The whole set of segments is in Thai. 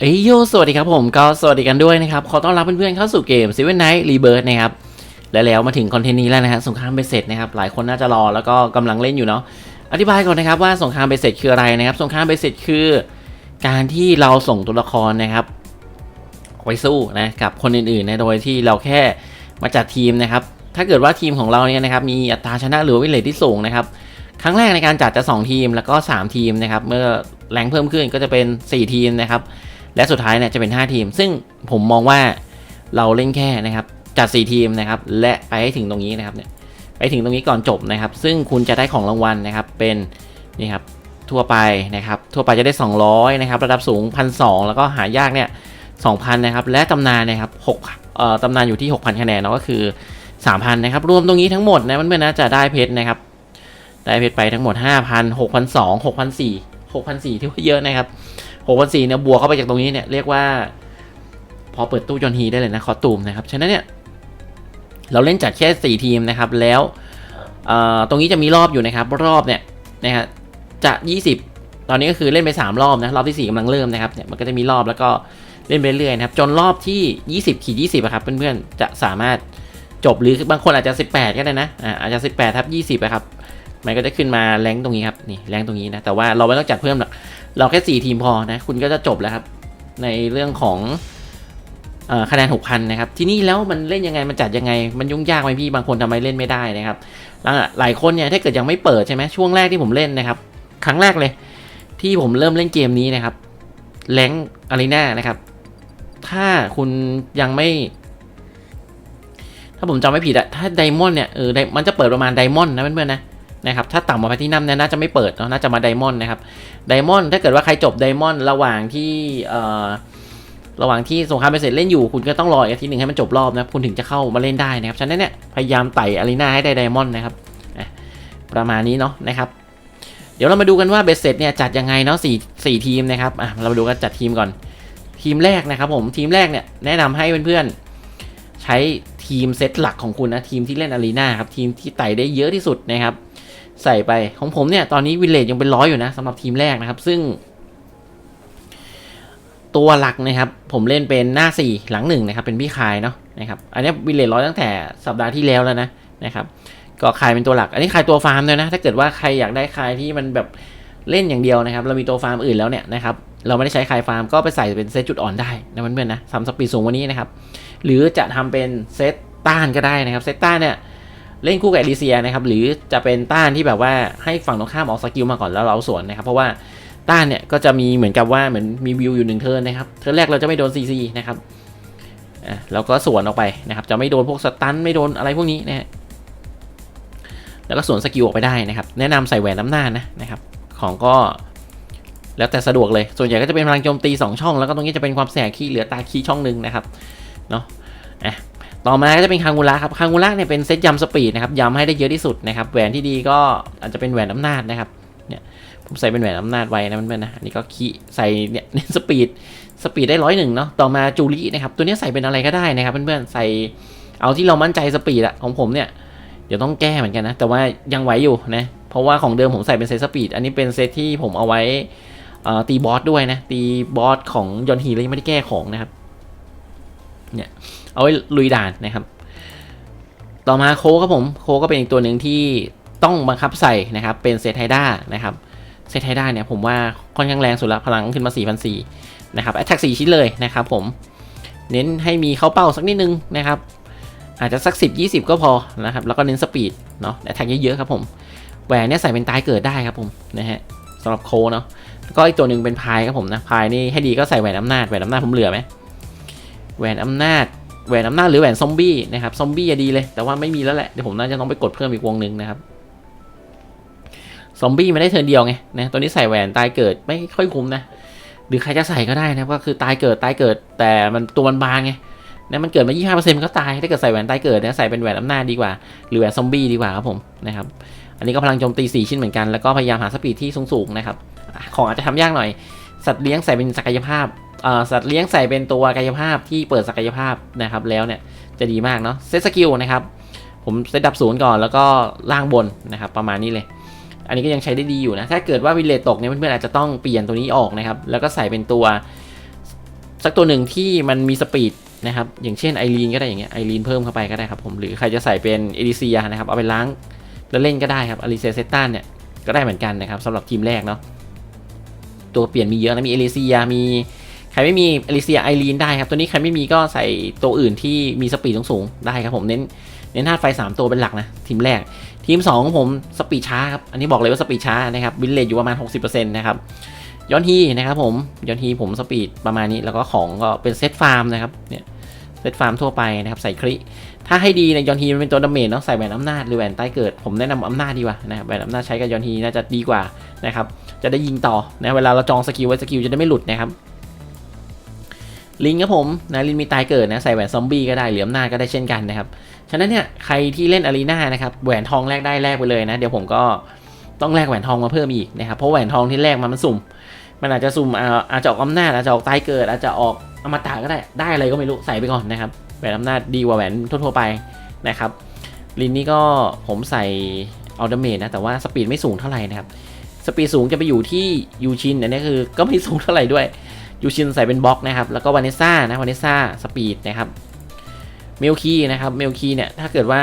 เอ้ยโยสวัสดีครับผมก็สวัสดีกันด้วยนะครับ ขอต้อนรับเพื่อนๆเข้าสู่เกม Seven Night Rebirth นะครับและแล้วมาถึงคอนเทนต์นี้แล้วนะฮะสงครามเบสเสร็จนะครับหลายคนน่าจะรอแล้วก็กำลังเล่นอยู่เนาะอธิบายก่อนนะครับว่าสงครามเบสเสร็จคืออะไรนะครับสงครามเบสเสร็จคือ การที่เราส่งตัวละครนะครับไปสู้นะกับคนอื่นๆนะโดยที่เราแค่มาจัดทีมนะครับถ้าเกิดว่าทีมของเราเนี่ยนะครับมีอัตราชนะหรือวิเลทที่สูงนะครับครั้งแรกในการจัดจะ 2 ทีมแล้วก็ 3 ทีมนะครับเมื่อแรงเพิ่มขึ้นก็จะเป็น 4 ทีมนะครับ และสุดท้ายเนี่ยจะเป็น 5 ทีม ซึ่งผมมองว่าเราเล่นแค่นะครับจัด 4 ทีมนะครับและไปให้ถึงตรงนี้นะครับเนี่ยไปถึงตรงนี้ก่อนจบนะครับ ซึ่งคุณจะได้ของรางวัลนะครับเป็นนี่ครับทั่วไปนะครับทั่วไปจะได้ 200นะครับระดับสูง 1,200 แล้วก็หายากเนี่ย2,000นะครับและตำนานนะครับ6เอ่อตำนานอยู่ที่ 6,000 คะแนนเนาะก็คือ 3,000นะครับรวมตรงนี้ทั้งหมดนะมันเพื่อนนะจะได้เพชรนะครับได้เพชรไปทั้งหมด 5,000 6,200 6,400 6,400ที่ว่าเยอะนะครับ 6,400เนี่ยบวกเข้าไปจากตรงนี้เนี่ยเรียกว่า พอเปิดตู้จอนฮีได้เลยนะคอตูมนะครับฉะนั้นเนี่ยเราเล่นจัดแค่4ทีมนะครับแล้วตรงนี้จะมีรอบอยู่นะครับ รอบเนี่ยนะฮะจะ 20 ตอนนี้ก็คือเล่นไป 3 รอบนะรอบที่ 4กำลังเริ่มนะครับเนี่ยมันก็จะมีรอบแล้วก็เล่นไปเรื่อยๆนะครับ จนรอบที่ 20ขีด20อะครับเพื่อนๆจะสามารถจบหรือบางคนอาจจะ 18 ก็ได้นะอ่าอาจจะ 18ทับ20อะครับมันก็จะขึ้นมาแรงตรงนี้ครับนี่แรงตรงนี้นะแต่ว่าเราไม่ต้องจัดเพิ่มหรอก เราแค่ 4 ทีมพอนะคุณก็จะจบแล้วครับ ในเรื่องของอคะแนน 6,000 นะครับ ที่นี่แล้วมันเล่นยังไง มันจัดยังไง มันยุ่งยากไหมพี่ บางคนทำไมเล่นไม่ได้นะครับหลายคนเนี่ยถ้าเกิดยังไม่เปิดใช่ไหมช่วงแรกที่ผมเล่นนะครับ ครั้งแรกเลย ที่ผมเริ่มเล่นเกมนี้นะครับแรงอารีนานะครับ ถ้าคุณยังไม่ ถ้าผมจำไม่ผิดอะถ้าไดมอนด์เนี่ยเออมันจะเปิดประมาณไดมอนด์นะเพื่อนๆนะ นะครับถ้าต่ำกว่าแพลทินัมเนี่ยน่าจะไม่เปิดเนาะน่าจะมาไดมอนด์นะครับไดมอนด์ถ้าเกิดว่าใครจบไดมอนด์ระหว่างที่เอ่อระหว่างที่สงครามไปเสร็จเล่นอยู่คุณก็ต้องรออีกอาทิตย์หนึ่งให้มันจบรอบนะคุณถึงจะเข้ามาเล่นได้นะครับฉะนั้นเนี่ยพยายามไต่อารีนาให้ได้ไดมอนด์นะครับประมาณนี้เนาะนะครับเดี๋ยวเรามาดูกันว่าเบสเซ็ตเนี่ยจัดยังไงเนาะสี่สี่ทีมนะครับอะเรามาดูกันจัดทีมก่อน ทีมแรกนะครับผมทีมแรกเนี่ยแนะนำให้เพื่อนๆใช้ทีมเซตหลักของคุณนะทีมที่เล่นอารีนาครับทีมที่ไต่ได้เยอะที่สุดนะครับ ใส่ไปของผมเนี่ย ตอนนี้วิลเลจยังเป็นร้อยอยู่นะสำหรับทีมแรกนะครับ ซึ่ง ตัวหลักนะครับ ผมเล่นเป็นหน้า 4 หลังหนึ่งนะครับ เป็นพี่คายเนาะนะครับ อันนี้วิลเลจร้อยตั้งแต่สัปดาห์ที่แล้วแล้วนะนะครับ ก็คายเป็นตัวหลัก อันนี้คายตัวฟาร์มด้วยนะ ถ้าเกิดว่าใครอยากได้คายที่มันแบบเล่นอย่างเดียวนะครับ เรามีตัวฟาร์มอื่นแล้วเนี่ยนะครับเราไม่ได้ใช้คายฟาร์มก็ไปใส่เป็นเซตจุดอ่อนได้นะเพื่อนๆนะทำสปีดสูงวันนี้นะครับ หรือจะทำเป็นเซตต้านก็ได้นะครับเซตต้านเนี่ย เล่นคู่กับเอลิเซียนะครับหรือจะเป็นต้านที่แบบว่าให้ฝั่งตรงข้ามออกสกิลมาก่อนแล้วเราสวนนะครับเพราะว่าต้านเนี่ยก็จะมีเหมือนกับว่าเหมือนมีวิวอยู่หนึ่งเทิร์นนะครับเทิร์นแรกเราจะไม่โดนซีซีนะครับอะเราก็สวนออกไปนะครับจะไม่โดนพวกสตันไม่โดนอะไรพวกนี้นะฮะแล้วก็สวนสกิลออกไปได้นะครับแนะนำใส่แหวนน้ำหน้านะนะครับของก็แล้วแต่สะดวกเลย ส่วนใหญ่ก็จะเป็นพลังโจมตี 2 ช่อง แล้วก็ตรงนี้จะเป็นความแสงขี้เหลือตาขี้ช่องหนึ่งนะครับ เนาะอะ ต่อมาก็จะเป็นคางูระครับคางูระเนี่ยเป็นเซตยำสปีดนะครับยำให้ได้เยอะที่สุดนะครับแหวนที่ดีก็อาจจะเป็นแหวนอำนาจนะครับเนี่ยผมใส่เป็นแหวนอำนาจไว้นะเพื่อนๆนะอันนี้ก็ขี้ใส่เนี่ยเน้นสปีดสปีดได้ร้อยหนึ่งเนาะต่อมาจูรินะครับตัวนี้ใส่เป็นอะไรก็ได้นะครับเพื่อนๆใส่เอาที่เรามั่นใจสปีดอะของผมเนี่ยเดี๋ยวต้องแก้เหมือนกันนะ แต่ว่ายังไหวอยู่นะ เพราะว่าของเดิมผมใส่เป็นเซตสปีด อันนี้เป็นเซตที่ผมเอาไว้อ่อตีบอสด้วยนะ ตีบอสของยอนฮีแล้วยังไม่ได้แก้ของนะครับ เนี่ย เอาไว้ลุยด่านนะครับ ต่อมาโคครับผมโคก็เป็นอีกตัวหนึ่งที่ต้องบังคับใส่นะครับ เป็นเซตไฮด้านะครับเซตไฮด้าเนี่ยผมว่าค่อนข้างแรงสุดละพลังขึ้นมา 4,400นะครับแอตแทก4ชิ้นเลยนะครับผมเน้นให้มีเข้าเป้าสักนิดนึงนะครับอาจจะสัก 10 20 ก็พอนะครับแล้วก็เน้นสปีดเนาะแอตแทกเยอะๆครับผมแหวนเนี่ยใส่เป็นตายเกิดได้ครับผมนะฮะสำหรับโคเนาะแล้วก็อีกตัวหนึ่งเป็นพายครับผมนะพายนี่ให้ดีก็ใส่แหวนอำนาจแหวนอำนาจผมเหลือไหมแหวนอำนาจ แหวนอำนาจหรือแหวนซอมบี้นะครับซอมบี้อะดีเลยแต่ว่าไม่มีแล้วแหละเดี๋ยวผมน่าจะต้องไปกดเพิ่มอีกวงหนึ่งนะครับซอมบี้ไม่ได้เทิร์นเดียวไงนะตัวนี้ใส่แหวนตายเกิดไม่ค่อยคุ้มนะหรือใครจะใส่ก็ได้นะก็คือตายเกิดตายเกิด แต่มันตัวมันบางไงนะมันเกิดมา 25%มันก็ตายถ้าเกิดใส่แหวนตายเกิดเนี่ยใส่เป็นแหวนอำนาจดีกว่า หรือแหวนซอมบี้ดีกว่าครับผมนะครับอันนี้ก็พลังโจมตี 4 ชิ้นเหมือนกันแล้วก็พยายามหาสปีดที่สูงๆนะครับของอาจจะทำยากหน่อยสัตว์เลี้ยงใส่เป็นศักยภาพ สัตว์เลี้ยงใส่เป็นตัวกายภาพที่เปิดศักยภาพนะครับแล้วเนี่ยจะดีมากเนาะเซตสกิลนะครับผมเซตดับศูนย์ก่อนแล้วก็ล่างบนนะครับประมาณนี้เลย อันนี้ก็ยังใช้ได้ดีอยู่นะ ถ้าเกิดว่าวิเลตตกเนี่ยเพื่อนๆอาจจะต้องเปลี่ยนตัวนี้ออกนะครับแล้วก็ใส่เป็นตัว สักตัวหนึ่งที่มันมีสปีดนะครับอย่างเช่นไอรีนก็ได้อย่างเงี้ยไอรีนเพิ่มเข้าไปก็ได้ครับผมหรือใครจะใส่เป็นเอดิเซียนะครับเอาไปล้างแล้วเล่นก็ได้ครับอลิเซียเซตันเนี่ยก็ได้เหมือนกันนะครับสำหรับทีมแรกเนาะตัวเปลี่ยนมีเยอะนะมีเอลิเซียมี ครไม่มีอลิเซียไอรีนได้ครับ ตัวนี้ใครไม่มีก็ใส่ตัวอื่นที่มีสปีดสูงๆได้ครับผมเน้นเน้นธาตุไฟ 3 ตัวเป็นหลักนะทีมแรก ทีม2ของผมสปีดช้าครับ อันนี้บอกเลยว่าสปีดช้านะครับวินเลจอยู่ประมาณ 60%นะครับย้อนฮีนะครับผมย้อนฮีผมสปีดประมาณนี้แล้วก็ของก็เป็นเซตฟาร์มนะครับเนี่ยเซตฟาร์มทั่วไปนะครับใส่คลิถ้าให้ดีในยย้อนฮีมันเป็นตัวดาเมจเนาะใส่แหวนอำนาจหรือแหวนใต้เกิด ผมแนะนำอำนาจดีกว่านะครับแหวนอำนาจใช้กับยอนฮีน่าจะดีกว่านะครับจะได้ยิงต่อนะเวลาเราจองสกิลไว้สกิลจะได้ไม่หลุดนะครับ ลิงครับผมนะลิงมีตายเกิดนะใส่แหวนซอมบี้ก็ได้เหรืออำนาก็ได้เช่นกันนะครับฉะนั้นเนี่ยใครที่เล่นอารีนานะครับแหวนทองแลกได้แลกไปเลยนะเดี๋ยวผมก็ต้องแลกแหวนทองมาเพิ่มอีกนะครับเพราะแหวนทองที่แลกมามันสุ่ม มันอาจจะสุ่มอ่าอาจจะออกอำนาจอาจจะออกตายเกิด อาจจะออกอมตะก็ได้ได้อะไรก็ไม่รู้ใส่ไปก่อนนะครับแหวนอำนาจดีกว่าแหวนทั่วๆไปนะครับลินนี่ก็ผมใส่อัลเดเมทนะแต่ว่าสปีดไม่สูงเท่าไหร่นะครับสปีดสูงจะไปอยู่ที่ยูชินอันนี้คือก็ไม่สูงเท่าไหร่ด้วย ยูชินใส่เป็นบล็อกนะครับ แล้วก็วานิซ่านะวานิซ่าสปีดนะครับเมลคีนะครับเมลคีเนี่ยถ้าเกิดว่า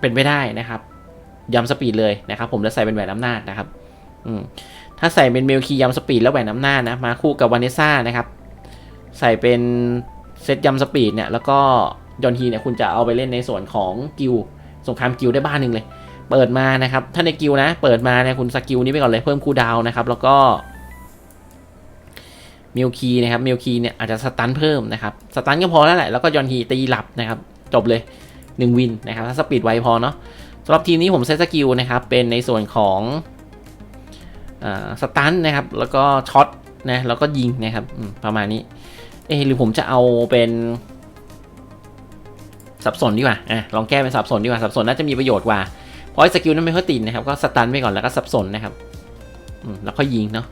เป็นไม่ได้นะครับยำสปีดเลยนะครับ ผมจะใส่เป็นแหวนอำนาจนะครับอืมถ้าใส่เป็นเมลคียำสปีดแล้วแหวนอำนาจนะมาคู่กับวานิซ่านะครับ ใส่เป็นเซตยำสปีดเนี่ยแล้วก็ยอนฮีเนี่ยคุณจะเอาไปเล่นในส่วนของกิลสงครามกิลได้บ้านหนึ่งเลย เปิดมานะครับ ถ้าในกิลนะ เปิดมาเนี่ยคุณสกิลนี้ไปก่อนเลยเพิ่มคูดาวนะครับ แล้วก็ มิลคีนะครับมิลคีเนี่ยอาจจะสตันเพิ่มนะครับสตันก็พอแล้วแหละแล้วก็ยอนฮีตีหลับนะครับจบเลย 1 วินนะครับถ้าสปีดไวพอเนาะสำหรับทีมนี้ผมเซตสกิลนะครับเป็นในส่วนของสตันนะครับแล้วก็ช็อตนะแล้วก็ยิงนะครับประมาณนี้เออหรือผมจะเอาเป็นสับสนดีกว่าอะลองแก้เป็นสับสนดีกว่าสับสนน่าจะมีประโยชน์กว่าเพราะไอ้สกิลนั้นไม่ค่อยติดนะครับก็สตันไปก่อนแล้วก็สับสนนะครับแล้วก็ยิงเนาะ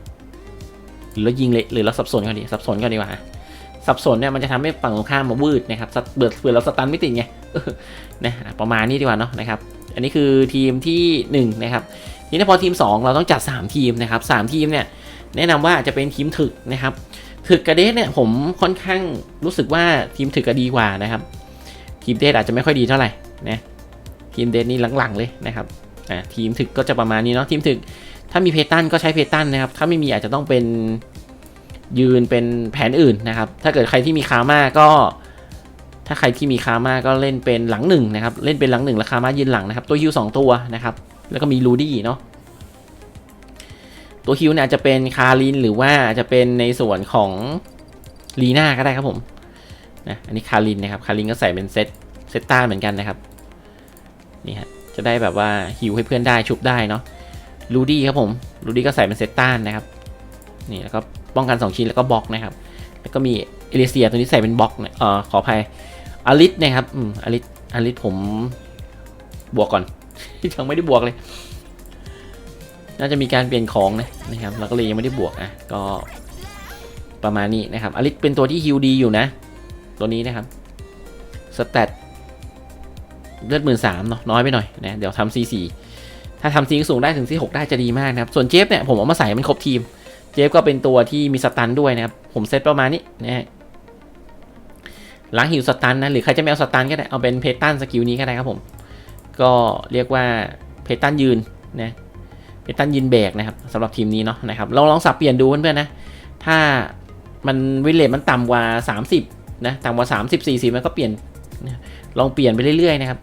หรือเรายิงเลยหรือเราสับสนก่อนดีสับสนก่อนดีกว่าสับสนเนี่ยมันจะทำให้ฝั่งตรงข้ามมาวืดนะครับเบื่อเบื่อเราสตันไม่ติดไงนะประมาณนี้ดีกว่าเนาะนะครับอันนี้คือทีมที่หนึ่งนะครับทีนี้พอทีมสองเราต้องจัดสามทีมนะครับสามทีมเนี่ยแนะนำว่าจะเป็นทีมถึกนะครับถึกกับเดสเนี่ยผมค่อนข้างรู้สึกว่าทีมถึกก็ดีกว่านะครับ ทีมเดสอาจจะไม่ค่อยดีเท่าไหร่นะทีมเดสนี่หลังๆเลยนะครับอ่าทีมถึกก็จะประมาณนี้เนาะทีมถึก ถ้ามีเพตันก็ใช้เพตันนะครับ ถ้าไม่มีอาจจะต้องเป็นยืนเป็นแผนอื่นนะครับ ถ้าเกิดใครที่มีคามาก็ ถ้าใครที่มีคามาก็เล่นเป็นหลังหนึ่งนะครับ เล่นเป็นหลังหนึ่งแล้วคามายืนหลังนะครับ ตัวฮิวสองตัวนะครับ แล้วก็มีลูดี้เนาะ ตัวฮิวเนี่ยอาจจะเป็นคารินหรือว่าอาจจะเป็นในส่วนของลีน่าก็ได้ครับผมนะอันนี้คารินนะครับ คารินก็ใส่เป็นเซตเซตต้าเหมือนกันนะครับ นี่ฮะ จะได้แบบว่าฮิวให้เพื่อนได้ชุบได้เนาะ ลูดี้ครับผมลูดี้ก็ใส่เป็นเซตต้านนะครับนี่แล้วก็ป้องกัน 2 ชิ้นแล้วก็บล็อกนะครับ แล้วก็มีเอลิเซียตัวนี้ใส่เป็นบล็อกเนี่ยเอ่อขออภัยอลิสนะครับอืมอลิสอลิสผมบวกก่อนยังไม่ได้บวกเลย น่าจะมีการเปลี่ยนของนะนะครับแล้วก็เลยยังไม่ได้บวกอะก็ประมาณนี้นะครับอลิสเป็นตัวที่ฮิวดีอยู่นะ ตัวนี้นะครับสแตทเลือดหมื่นสามเนาะน้อยไปหน่อยนะเดี๋ยวทำซีสี่ ถ้าทำซีสูงได้ถึงซีหกได้จะดีมากนะครับส่วนเจฟเนี่ยผมเอามาใส่มันครบทีม เจฟก็เป็นตัวที่มีสตันด้วยนะครับผมเซตประมาณนี้นะฮะล้างหิวสตันนะหรือใครจะไม่เอาสตันก็ได้เอาเป็นเพตันสกิลนี้ก็ได้ครับผม ก็เรียกว่าเพตันยืนนะเพตันยืนแบกนะครับสำหรับทีมนี้เนาะนะครับลองลองสับเปลี่ยนดูเพื่อนๆนะถ้ามันวิเลตมันต่ำกว่า 30นะต่ำกว่า 30 40 มันก็เปลี่ยนลองเปลี่ยนไปเรื่อยๆนะครับ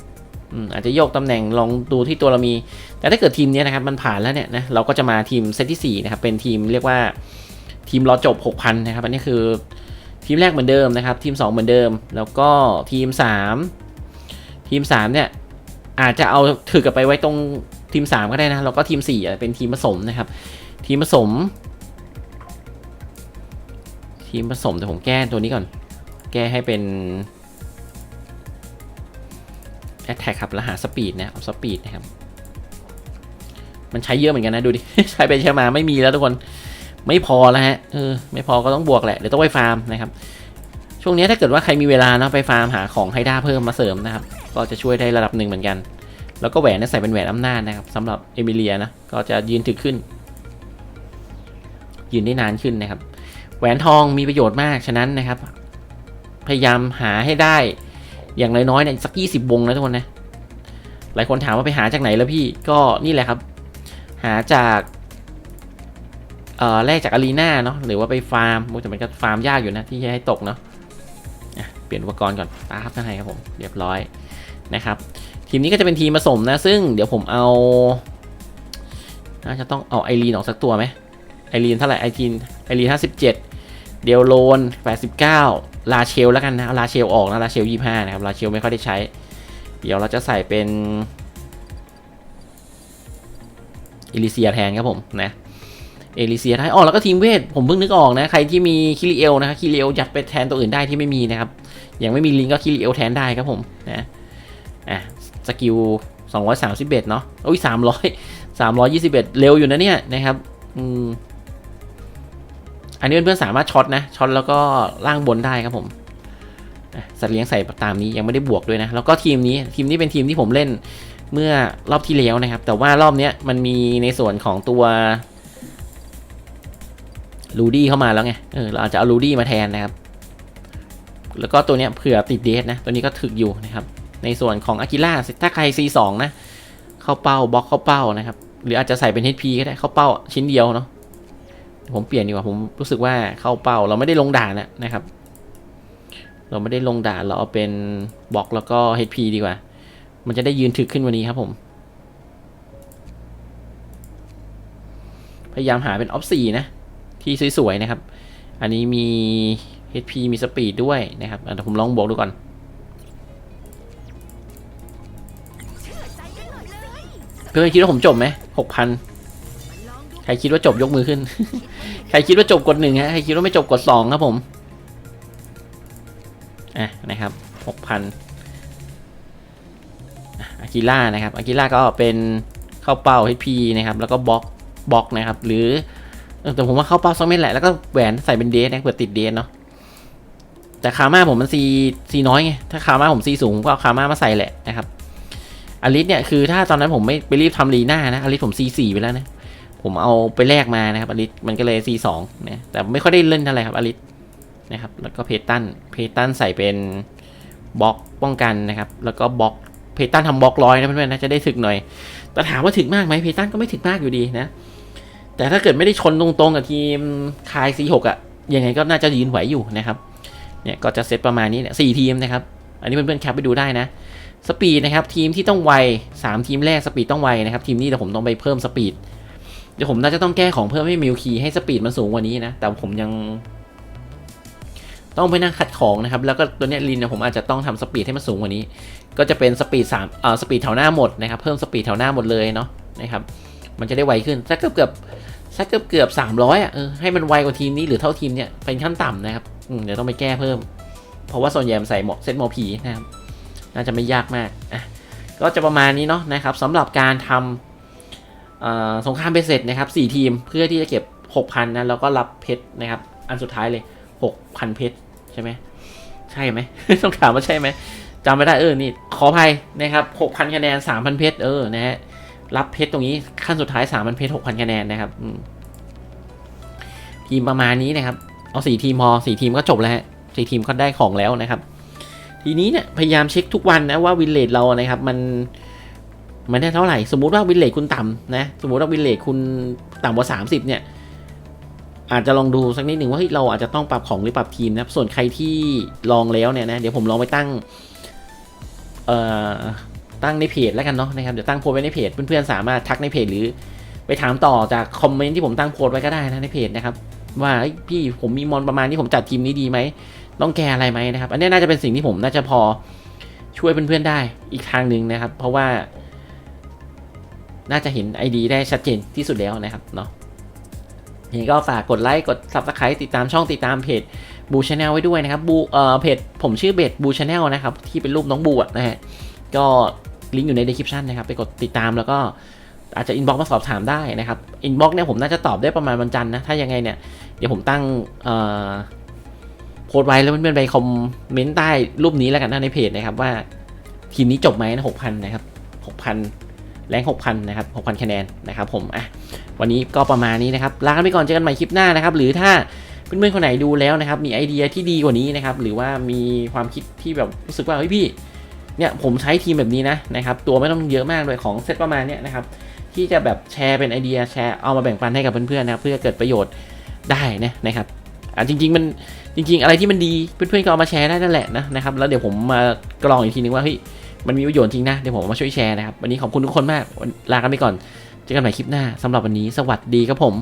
อาจจะโยกตำแหน่งลองดูที่ตัวเรามี แต่ถ้าเกิดทีมนี้นะครับมันผ่านแล้วเนี่ยนะเราก็จะมาทีมเซตที่4นะครับเป็นทีมเรียกว่าทีมรอจบ 6,000 นะครับ อันนี้คือทีมแรกเหมือนเดิมนะครับ ทีม 2 เหมือนเดิม แล้วก็ทีม 3 ทีม 3 เนี่ย อาจจะเอาถือกลับไปไว้ตรงทีม 3 ก็ได้นะ แล้วก็ทีม4อ่เป็นทีมผสมนะครับ ทีมผสม ทีมผสมแต่ผมแก้ตัวนี้ก่อน แก้ให้เป็น แอตแท็กครับรหัสปีดนะเอาสปีดนะครับ มันใช้เยอะเหมือนกันนะดูดิ ใช้ไปใช้มาไม่มีแล้วทุกคน ไม่พอแล้วฮะ เออ ไม่พอก็ต้องบวกแหละ เดี๋ยวต้องไปฟาร์มนะครับ ช่วงนี้ถ้าเกิดว่าใครมีเวลาเนาะไปฟาร์มหาของให้ได้เพิ่มมาเสริมนะครับ ก็จะช่วยได้ระดับหนึ่งเหมือนกัน แล้วก็แหวนเนี่ยใส่เป็นแหวนอำนาจนะครับสำหรับเอมิเลียนะ ก็จะยืนถึกขึ้น ยืนได้นานขึ้นนะครับ แหวนทองมีประโยชน์มาก ฉะนั้นนะครับ พยายามหาให้ได้ อย่างน้อยๆเนี่ยสักยี่สิบวงนะทุกคนนะหลายคนถามว่าไปหาจากไหนแล้วพี่ก็นี่แหละครับ หาจากเอ่อแรกจากอารีนาเนาะหรือว่าไปฟาร์มแต่มันก็ฟาร์มยากอยู่นะที่จะให้ตกเนาะะเปลี่ยนอุปกรณ์ก่อนตาครับท่านไหนครับผมเรียบร้อยนะครับทีมนี้ก็จะเป็นทีมผสมนะ ซึ่งเดี๋ยวผมเอาน่าจะต้องเอาไอรีนออกสักตัวไหมไอรีนเท่าไหร่ไอทีนไอรีนห้าสิบเจ็ดเดลโลนแปดสิบเก้า ลาเชลแล้วกันนะเอาลาเชลออกนะลาเชลยี่ห้านะครับลาเชลไม่ค่อยได้ใช้ เดี๋ยวเราจะใส่เป็นเอลิเซียแทนครับผมนะเอลิเซียไทยอ๋อแล้วก็ทีมเวทผมเพิ่งนึกออกนะใครที่มีคิริเอลนะครับคิริเอลยัดไปแทนตัวอื่นได้ที่ไม่มีนะครับยังไม่มีลิงก์ก็คิริเอลแทนได้ครับผมนะอะสกิล231เนาะโอ้ย300 321 เร็วอยู่นะเนี่ยนะครับอืม อันนี้เพื่อนๆสามารถช็อตนะช็อตแล้วก็ล่างบนได้ครับผมสัตว์เลี้ยงใส่ตามนี้ยังไม่ได้บวกด้วยนะ แล้วก็ทีมนี้ทีมนี้เป็นทีมที่ผมเล่นเมื่อรอบที่แล้วนะครับ แต่ว่ารอบเนี้ยมันมีในส่วนของตัวลูดี้เข้ามาแล้วไงเออเราอาจจะเอาลูดี้มาแทนนะครับ แล้วก็ตัวเนี้ยเผื่อติดเดสนะ ตัวนี้ก็ถึกอยู่นะครับ ในส่วนของอากิล่าถ้าใคร C2 นะ เข้าเป้าบล็อกเข้าเป้านะครับ หรืออาจจะใส่เป็น HP ก็ได้เข้าเป้าชิ้นเดียวเนาะ ผมเปลี่ยนดีกว่าผมรู้สึกว่าเข้าเป้าเราไม่ได้ลงด่านนะนะครับ เราไม่ได้ลงด่านเราเอาเป็นบล็อกแล้วก็ HP ดีกว่า มันจะได้ยืนถึกขึ้นวันนี้ครับผม พยายามหาเป็นออฟสี่นะ ที่สวยๆนะครับ อันนี้มี HP มีสปีดด้วยนะครับเดี๋ยวผมลองบวกดูก่อนเพื่อนคิดว่าผมจบไหมหกพัน ใครคิดว่าจบยกมือขึ้น ใครคิดว่าจบกดหนึ่งฮะ ใครคิดว่าไม่จบกดสองครับผม อะนะครับหกพันอากิล่านะครับ อากิล่าก็เป็นเข้าเป้า HP นะครับ แล้วก็บล็อกบล็อกนะครับ หรือแต่ผมว่าเข้าเป้าสักเม็ดแหละ แล้วก็แหวนใส่เป็นเดสนะเผื่อติดเดสเนาะ แต่คาม่าผมมันซีซีน้อยไง ถ้าคาม่าผมซีสูงก็เอาคาม่ามาใส่แหละนะครับอลิสเนี่ยคือถ้าตอนนั้นผมไม่ไปรีบทำลีน่านะอลิสผม C4 ไปแล้วนะ ผมเอาไปแลกมานะครับอลิสมันก็เลย C2 นะแต่ไม่ค่อยได้เล่นเท่าไหร่ครับอลิสนะครับแล้วก็เพตันเพตันใส่เป็นบล็อกป้องกันนะครับ แล้วก็บล็อกเพตันทำบล็อกร้อยนะเพื่อนๆนะจะได้ถึกหน่อย แต่ถามว่าถึกมากไหมเพตันก็ไม่ถึกมากอยู่ดีนะ แต่ถ้าเกิดไม่ได้ชนตรงๆกับทีมคาย C6 อะ่ะยังไงก็น่าจะยืนไหวอยู่นะครับเนี่ยก็จะเซตประมาณนี้เนี่ยสี่ทีมนะครับ อันนี้เพื่อนๆแคปไปดูได้นะสปีดนะครับทีมที่ต้องไวสามทีมแรกสปีดต้องไวนะครับทีมนี้เดี๋ยวผมต้องไปเพิ่มสปีด เดี๋ยวผมน่าจะต้องแก้ของเพิ่มให้มิวคีให้สปีดมันสูงกว่านี้นะ แต่ผมยัง ต้องไปนั่งขัดของนะครับ แล้วก็ตัวเนี้ยลินเนี่ยผมอาจจะต้องทำสปีดให้มันสูงกว่านี้ ก็จะเป็นสปีดสามเอ่อสปีดแถวหน้าหมดนะครับ เพิ่มสปีดแถวหน้าหมดเลยเนาะนะครับ มันจะได้ไวขึ้นสักเกือบเกือบสักเกือบเกือบสามร้อยอะเออให้มันไวกว่าทีมนี้หรือเท่าทีมเนี่ยเป็นขั้นต่ำนะครับอืมเดี๋ยวต้องไปแก้เพิ่ม เพราะว่าส่วนใหญ่มันใส่หมดเซตโมพีนะครับน่าจะไม่ยากมากอะก็จะประมาณนี้เนาะนะครับสำหรับการทำ สงครามเบสเสร็จนะครับ4ทีมเพื่อที่จะเก็บ 6,000นะแล้วก็รับเพชรนะครับ อันสุดท้ายเลย 6,000 เพชรใช่ไหมใช่ไหมต้องถามว่าใช่ไหมจำไม่ได้เออนี่ขออภัยนะครับ 6,000 คะแนน 3,000 เพชรเออนะฮะรับเพชรตรงนี้ขั้นสุดท้าย 3,000 เพชร 6,000 คะแนนนะครับทีมประมาณนี้นะครับ เอาสี่ทีมพอสี่ทีมก็จบแล้วฮะสี่ทีมก็ได้ของแล้วนะครับ ทีนี้เนี่ยพยายามเช็คทุกวันนะว่าวินเลทเรานะครับ มัน มันได้เท่าไหร่ สมมุติว่าวินเลทคุณต่ำนะ สมมุติว่าวินเลทคุณต่ำกว่าสามสิบเนี่ย อาจจะลองดูสักนิดหนึ่งว่าเฮ้ยเราอาจจะต้องปรับของหรือปรับทีมนะครับ ส่วนใครที่ลองแล้วเนี่ยนะ เดี๋ยวผมลองไปตั้ง เอ่อ ตั้งในเพจแล้วกันเนาะนะครับ เดี๋ยวตั้งโพสไว้ในเพจ เพื่อนๆสามารถทักในเพจหรือ ไปถามต่อจากคอมเมนต์ที่ผมตั้งโพสไว้ก็ได้นะในเพจนะครับ ว่าพี่ผมมีมอนประมาณนี้ผมจัดทีมนี้ดีไหม ต้องแก้อะไรไหมนะครับ อันนี้น่าจะเป็นสิ่งที่ผมน่าจะพอช่วยเพื่อนๆได้อีกทางหนึ่งนะครับ เพราะว่า น่าจะเห็น ID ได้ชัดเจนที่สุดแล้วนะครับเนาะนี่ก็ฝากกดไลค์กด Subscribe ติดตามช่องติดตามเพจบูชาแนลไว้ด้วยนะครับบูเอ่อเพจผมชื่อเบสบูชาแนลนะครับที่เป็นรูปน้องบูนะฮะก็ลิงก์อยู่ใน description นะครับไปกดติดตามแล้วก็อาจจะอินบ็อกมาสอบถามได้นะครับอินบ็อกเนี่ยผมน่าจะตอบได้ประมาณวันจันทร์นะถ้ายังไงเนี่ยเดี๋ยวผมตั้งเอ่อโพสต์ไว้แล้วเพื่อนๆไปคอมเมนต์ใต้รูปนี้แล้วกันนะในเพจนะครับว่าทีมนี้จบไหมนะหกพันนะครับหกพัน แรงหกพันะครับหกพันคะแนนนะครับผมอะวันนี้ก็ประมาณนี้นะครับลากันไปก่อนเจอกันใหม่คลิปหน้านะครับ หรือถ้าเพื่อนๆคนไหนดูแล้วนะครับ มีไอเดียที่ดีกว่านี้นะครับ หรือว่ามีความคิดที่แบบรู้สึกว่าเฮ้ยพี่เนี่ยผมใช้ทีมแบบนี้นะนะครับตัวไม่ต้องเยอะมากเลยของเซตประมาณเนี้ยนะครับที่จะแบบแชร์เป็นไอเดียแชร์เอามาแบ่งปันให้กับเพื่อนๆนะครับเพื่อเกิดประโยชน์ได้นะนะครับอะจริงๆมันจริง ๆ อะไรที่มันดีเพื่อนๆก็เอามาแชร์ได้นั่นแหละนะนะครับแล้วเดี๋ยวผมมากรองอีกทีนึงว่าเฮ้ย มันมีประโยชน์จริงนะเดี๋ยวผมมาช่วยแชร์นะครับวันนี้ขอบคุณทุกคนมากลากันไปก่อนเจอกันใหม่คลิปหน้าสำหรับวันนี้สวัสดีครับผม